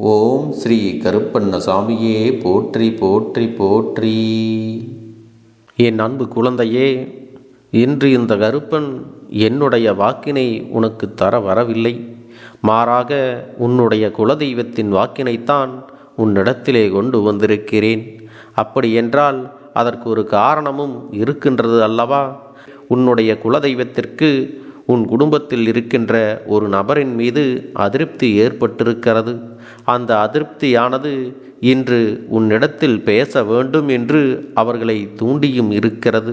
ஓம் ஸ்ரீ கருப்பண்ண சாமியே போற்றி போற்றி போற்றி. என் அன்பு குழந்தையே இன்று இந்த கருப்பன் என்னுடைய வாக்கினை உனக்கு தர வரவில்லை. மாறாக உன்னுடைய குலதெய்வத்தின் வாக்கினைத்தான் உன்னிடத்திலே கொண்டு வந்திருக்கிறேன். அப்படியென்றால் அதற்கு ஒரு காரணமும் இருக்கின்றது அல்லவா? உன்னுடைய குலதெய்வத்திற்கு உன் குடும்பத்தில் இருக்கின்ற ஒரு நபரின் மீது அதிருப்தி ஏற்பட்டிருக்கிறது. அந்த அதிருப்தியானது இன்று உன்னிடத்தில் பேச வேண்டும் என்று அவர்களை தூண்டியும் இருக்கிறது.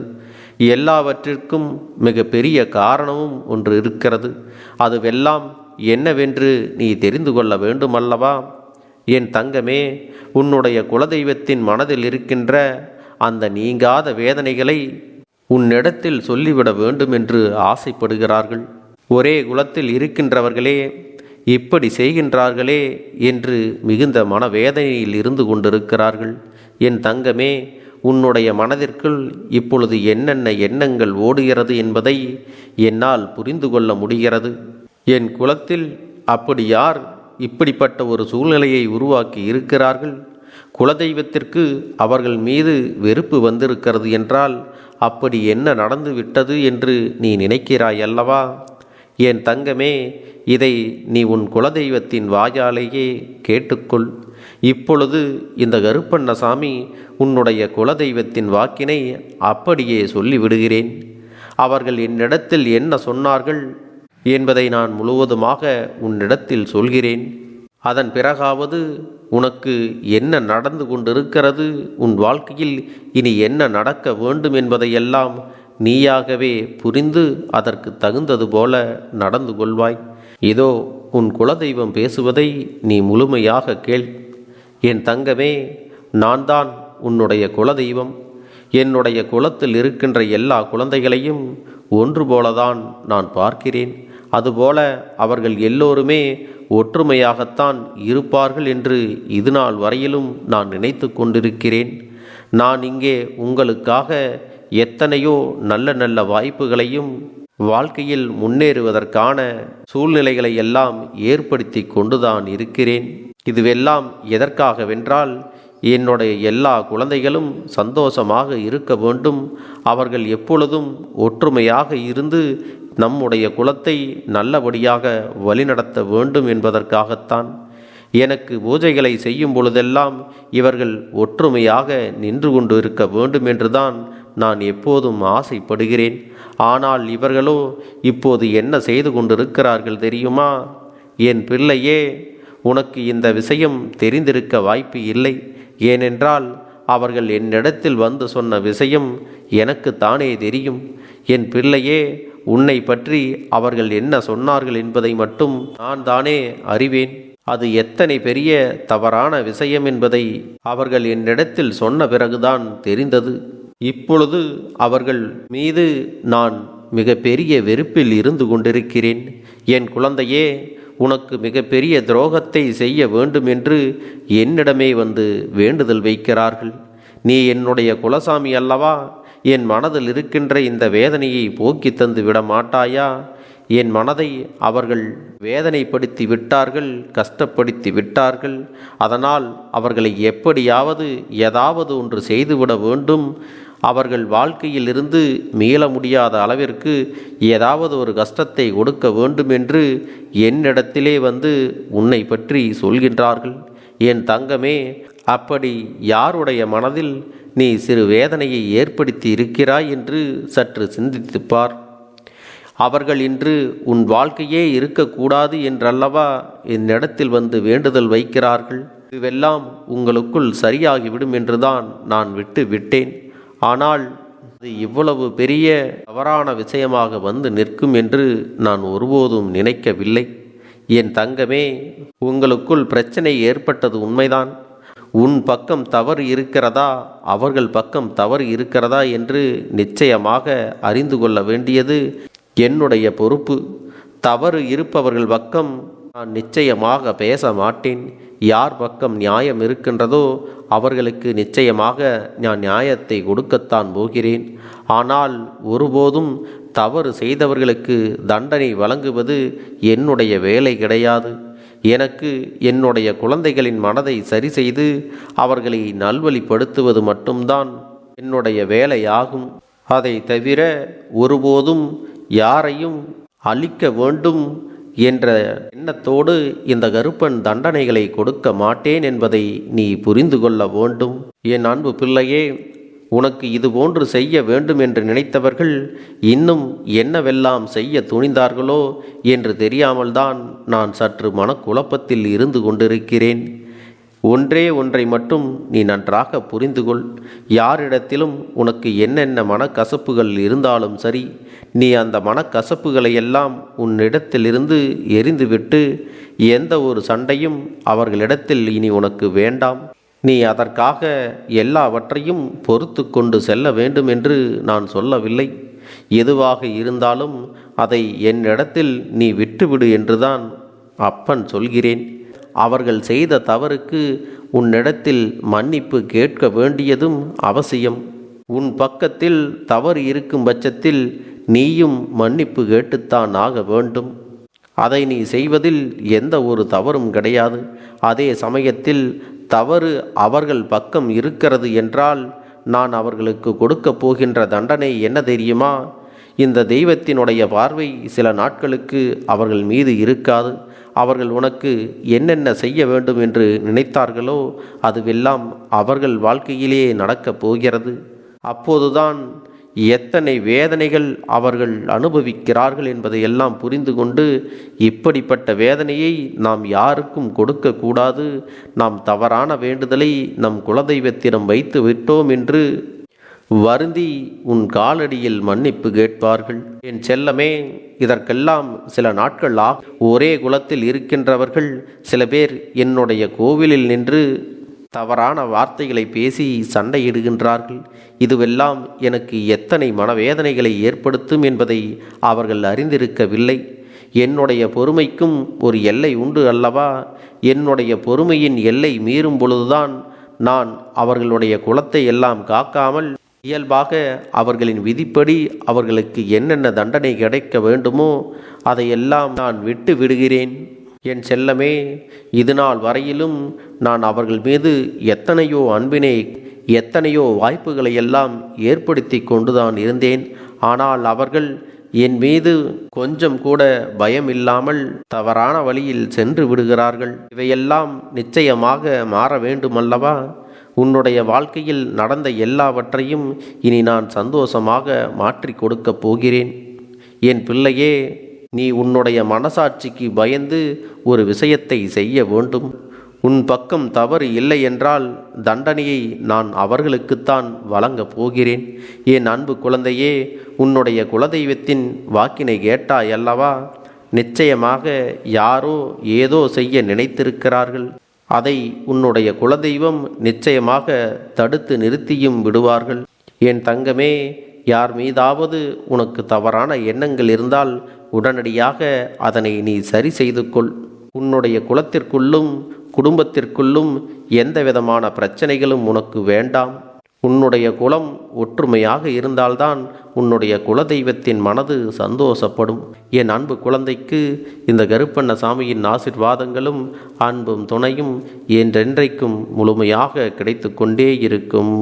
எல்லாவற்றிற்கும் மிக பெரிய காரணமும் ஒன்று இருக்கிறது. அதுவெல்லாம் என்னவென்று நீ தெரிந்து கொள்ள வேண்டுமல்லவா? என் தங்கமே உன்னுடைய குலதெய்வத்தின் மனதில் இருக்கின்ற அந்த நீங்காத வேதனைகளை உன்னிடத்தில் சொல்லிவிட வேண்டும் என்று ஆசைப்படுகிறார்கள். ஒரே குலத்தில் இருக்கின்றவர்களே இப்படி செய்கின்றார்களே என்று மிகுந்த மனவேதனையில் இருந்து கொண்டிருக்கிறார்கள். என் தங்கமே உன்னுடைய மனதிற்குள் இப்பொழுது என்னென்ன எண்ணங்கள் ஓடுகிறது என்பதை என்னால் புரிந்து கொள்ள முடிகிறது. என் குலத்தில் அப்படி யார் இப்படிப்பட்ட ஒரு சூழ்நிலையை உருவாக்கி இருக்கிறார்கள்? குலதெய்வத்திற்கு அவர்கள் மீது வெறுப்பு வந்திருக்கிறது என்றால் அப்படி என்ன நடந்து விட்டது என்று நீ நினைக்கிறாய் அல்லவா? என் தங்கமே இதை நீ உன் குலதெய்வத்தின் வாயாலேயே கேட்டுக்கொள். இப்பொழுது இந்த கருப்பண்ணசாமி உன்னுடைய குலதெய்வத்தின் வாக்கினை அப்படியே சொல்லிவிடுகிறேன். அவர்கள் என்னிடத்தில் என்ன சொன்னார்கள் என்பதை நான் முழுவதுமாக உன்னிடத்தில் சொல்கிறேன். அதன் பிறகாவது உனக்கு என்ன நடந்து கொண்டிருக்கிறது? உன் வாழ்க்கையில் இனி என்ன நடக்க வேண்டும் என்பதையெல்லாம் நீயாகவே புரிந்து அதற்கு தகுந்தது போல நடந்து கொள்வாய். இதோ உன் குலதெய்வம் பேசுவதை நீ முழுமையாக கேள். என் தங்கமே நான் தான் உன்னுடைய குலதெய்வம். என்னுடைய குலத்தில் இருக்கின்ற எல்லா குழந்தைகளையும் ஒன்று போலதான் நான் பார்க்கிறேன். அதுபோல அவர்கள் எல்லோருமே ஒற்றுமையாகத்தான் இருப்பார்கள் என்று இதுநாள் வரையிலும் நான் நினைத்து கொண்டிருக்கிறேன். நான் இங்கே உங்களுக்காக எத்தனையோ நல்ல நல்ல வாய்ப்புகளையும் வாழ்க்கையில் முன்னேறுவதற்கான சூழ்நிலைகளை எல்லாம் ஏற்படுத்தி கொண்டுதான் இருக்கிறேன். இதுவெல்லாம் எதற்காகவென்றால் என்னுடைய எல்லா குழந்தைகளும் சந்தோஷமாக இருக்க வேண்டும். அவர்கள் எப்பொழுதும் ஒற்றுமையாக இருந்து நம்முடைய குலத்தை நல்லபடியாக வழிநடத்த வேண்டும் என்பதற்காகத்தான் எனக்கு பூஜைகளை செய்யும் பொழுதெல்லாம் இவர்கள் ஒற்றுமையாக நின்று கொண்டு இருக்க வேண்டும் என்றுதான் நான் எப்போதும் ஆசைப்படுகிறேன். ஆனால் இவர்களோ இப்போது என்ன செய்து கொண்டிருக்கிறார்கள் தெரியுமா? என் பிள்ளையே உனக்கு இந்த விஷயம் தெரிந்திருக்க வாய்ப்பு இல்லை. ஏனென்றால் அவர்கள் என்னிடத்தில் வந்து சொன்ன விஷயம் எனக்கு தானே தெரியும். என் பிள்ளையே உன்னை பற்றி அவர்கள் என்ன சொன்னார்கள் என்பதை மட்டும் நான் தானே அறிவேன். அது எத்தனை பெரிய தவறான விஷயம் என்பதை அவர்கள் என்னிடத்தில் சொன்ன பிறகுதான் தெரிந்தது. இப்பொழுது அவர்கள் மீது நான் மிக பெரிய வெறுப்பில் இருந்து கொண்டிருக்கிறேன். என் குழந்தையே உனக்கு மிகப்பெரிய துரோகத்தை செய்ய வேண்டும் என்று என்னிடமே வந்து வேண்டுதல் வைக்கிறார்கள். நீ என்னுடைய குலசாமி அல்லவா? என் மனதில் இருக்கின்ற இந்த வேதனையை போக்கி தந்து விட மாட்டாயா என் மனதை அவர்கள் வேதனைப்படுத்தி விட்டார்கள் கஷ்டப்படுத்தி விட்டார்கள். அதனால் அவர்களை எப்படியாவது ஏதாவது ஒன்று செய்துவிட வேண்டும். அவர்கள் வாழ்க்கையில் இருந்து மீள முடியாத அளவிற்கு ஏதாவது ஒரு கஷ்டத்தை கொடுக்க வேண்டும் என்று என்னிடத்திலே வந்து உன்னை பற்றி சொல்கின்றார்கள். என் தங்கமே அப்படி யாருடைய மனதில் நீ சிறு வேதனையை ஏற்படுத்தி இருக்கிறாய் என்று சற்று சிந்தித்துப்பார். அவர்கள் இன்று உன் வாழ்க்கையே இருக்கக்கூடாது என்றல்லவா? என்னிடத்தில் வந்து வேண்டுதல் வைக்கிறார்கள். இதுவெல்லாம் உங்களுக்குள் சரியாகிவிடும் என்றுதான் நான் விட்டு விட்டேன். ஆனால் அது இவ்வளவு பெரிய தவறான விஷயமாக வந்து நிற்கும் என்று நான் ஒருபோதும் நினைக்கவில்லை. என் தங்கமே உங்களுக்குள் பிரச்சனை ஏற்பட்டது உண்மைதான். உன் பக்கம் தவறு இருக்கிறதா? அவர்கள் பக்கம் தவறு இருக்கிறதா? என்று நிச்சயமாக அறிந்து கொள்ள வேண்டியது என்னுடைய பொறுப்பு. தவறு இருப்பவர்கள் பக்கம் நான் நிச்சயமாக பேச மாட்டேன். யார் பக்கம் நியாயம் இருக்கின்றதோ அவர்களுக்கு நிச்சயமாக நான் நியாயத்தை கொடுக்கத்தான் போகிறேன். ஆனால் ஒருபோதும் தவறு செய்தவர்களுக்கு தண்டனை வழங்குவது என்னுடைய வேலை கிடையாது. எனக்கு என்னுடைய குழந்தைகளின் மனதை சரி செய்து அவர்களை நல்வழிப்படுத்துவது மட்டும்தான் என்னுடைய வேலையாகும். அதை தவிர ஒருபோதும் யாரையும் அழிக்க வேண்டும் என்ற எண்ணத்தோடு இந்த கருப்பன் தண்டனைகளை கொடுக்க மாட்டேன் என்பதை நீ புரிந்து கொள்ள வேண்டும். என் அன்பு பிள்ளையே உனக்கு இது போன்று செய்ய வேண்டும் என்று நினைத்தவர்கள் இன்னும் என்னவெல்லாம் செய்ய துணிந்தார்களோ என்று தெரியாமல்தான் நான் சற்று மனக்குழப்பத்தில் இருந்து கொண்டிருக்கிறேன். ஒன்றே ஒன்றை மட்டும் நீ நன்றாக புரிந்து கொள் யாரிடத்திலும் உனக்கு என்னென்ன மனக்கசப்புகள் இருந்தாலும் சரி நீ அந்த மனக்கசப்புகளை எல்லாம் உன்னிடத்திலிருந்து எரிந்துவிட்டு எந்த ஒரு சண்டையும் அவர்களிடத்தில் இனி உனக்கு வேண்டாம். நீ அதற்காக எல்லாவற்றையும் பொறுத்து கொண்டு செல்ல வேண்டும் என்று நான் சொல்லவில்லை. எதுவாக இருந்தாலும் அதை என்னிடத்தில் நீ விட்டுவிடு என்றுதான் அப்பன் சொல்கிறேன். அவர்கள் செய்த தவறுக்கு உன்னிடத்தில் மன்னிப்பு கேட்க வேண்டியதும் அவசியம். உன் பக்கத்தில் தவறு இருக்கும் பட்சத்தில் நீயும் மன்னிப்பு கேட்டுத்தான் ஆக வேண்டும். அதை நீ செய்வதில் எந்த ஒரு தவறும் கிடையாது. அதே சமயத்தில் தவறு அவர்கள் பக்கம் இருக்கிறது என்றால் நான் அவர்களுக்கு கொடுக்கப் போகின்ற தண்டனை என்ன தெரியுமா? இந்த தெய்வத்தினுடைய பார்வை சில நாட்களுக்கு அவர்கள் மீது இருக்காது. அவர்கள் உனக்கு என்னென்ன செய்ய வேண்டும் என்று நினைத்தார்களோ அதுவெல்லாம் அவர்கள் வாழ்க்கையிலே நடக்கப் போகிறது. அப்போதுதான் எத்தனை வேதனைகள் அவர்கள் அனுபவிக்கிறார்கள் என்பதை எல்லாம் புரிந்து கொண்டு இப்படிப்பட்ட வேதனையை நாம் யாருக்கும் கொடுக்கக்கூடாது நாம் தவறான வேண்டுதலை நம் குலதெய்வத்திடம் வைத்து விட்டோம் என்று வருந்தி உன் காலடியில் மன்னிப்பு கேட்பார்கள். என் செல்லமே இதற்கெல்லாம் சில நாட்கள் ஆ ஒரே குலத்தில் இருக்கின்றவர்கள். சில பேர் என்னுடைய கோவிலில் நின்று தவறான வார்த்தைகளை பேசி சண்டையிடுகின்றார்கள். இதுவெல்லாம் எனக்கு எத்தனை மனவேதனைகளை ஏற்படுத்தும் என்பதை அவர்கள் அறிந்திருக்கவில்லை. என்னுடைய பொறுமைக்கும் ஒரு எல்லை உண்டு அல்லவா? என்னுடைய பொறுமையின் எல்லை மீறும் பொழுதுதான் நான் அவர்களுடைய குலத்தை எல்லாம் காக்காமல் இயல்பாக அவர்களின் விதிப்படி அவர்களுக்கு என்னென்ன தண்டனை கிடைக்க வேண்டுமோ அதையெல்லாம் நான் விட்டு விடுகிறேன். என் செல்லமே இதுநாள் வரையிலும் நான் அவர்கள் மீது எத்தனையோ அன்பினை எத்தனையோ வாய்ப்புகளை எல்லாம் ஏற்படுத்தி கொண்டுதான் இருந்தேன். ஆனால் அவர்கள் என் மீது கொஞ்சம் கூட பயம் இல்லாமல் தவறான வழியில் சென்று விடுகிறார்கள். இவையெல்லாம் நிச்சயமாக மாற வேண்டுமல்லவா? உன்னுடைய வாழ்க்கையில் நடந்த எல்லாவற்றையும் இனி நான் சந்தோஷமாக மாற்றி கொடுக்கப் போகிறேன். என் பிள்ளையே நீ உன்னுடைய மனசாட்சிக்கு பயந்து ஒரு விஷயத்தை செய்ய வேண்டும். உன் பக்கம் தவறு இல்லை என்றால் தண்டனையை நான் அவர்களுக்குத்தான் வழங்கப் போகிறேன். என் அன்பு குழந்தையே உன்னுடைய குலதெய்வத்தின் வாக்கினை கேட்டாய் அல்லவா? நிச்சயமாக யாரோ ஏதோ செய்ய நினைத்திருக்கிறார்கள். அதை உன்னுடைய குலதெய்வம் நிச்சயமாக தடுத்து நிறுத்தியும் விடுவார்கள். என் தங்கமே யார் மீதாவது உனக்கு தவறான எண்ணங்கள் இருந்தால் உடனடியாக அதனை நீ சரி செய்து கொள் உன்னுடைய குலத்திற்குள்ளும் குடும்பத்திற்குள்ளும் எந்த விதமான பிரச்சனைகளும் உனக்கு வேண்டாம். உன்னுடைய குலம் ஒற்றுமையாக இருந்தால்தான் உன்னுடைய குலதெய்வத்தின் மனது சந்தோஷப்படும். என் அன்பு குழந்தைக்கு இந்த கருப்பண்ண சாமியின் ஆசிர்வாதங்களும் அன்பும் துணையும் என்றென்றைக்கும் முழுமையாக கிடைத்து கொண்டே இருக்கும்.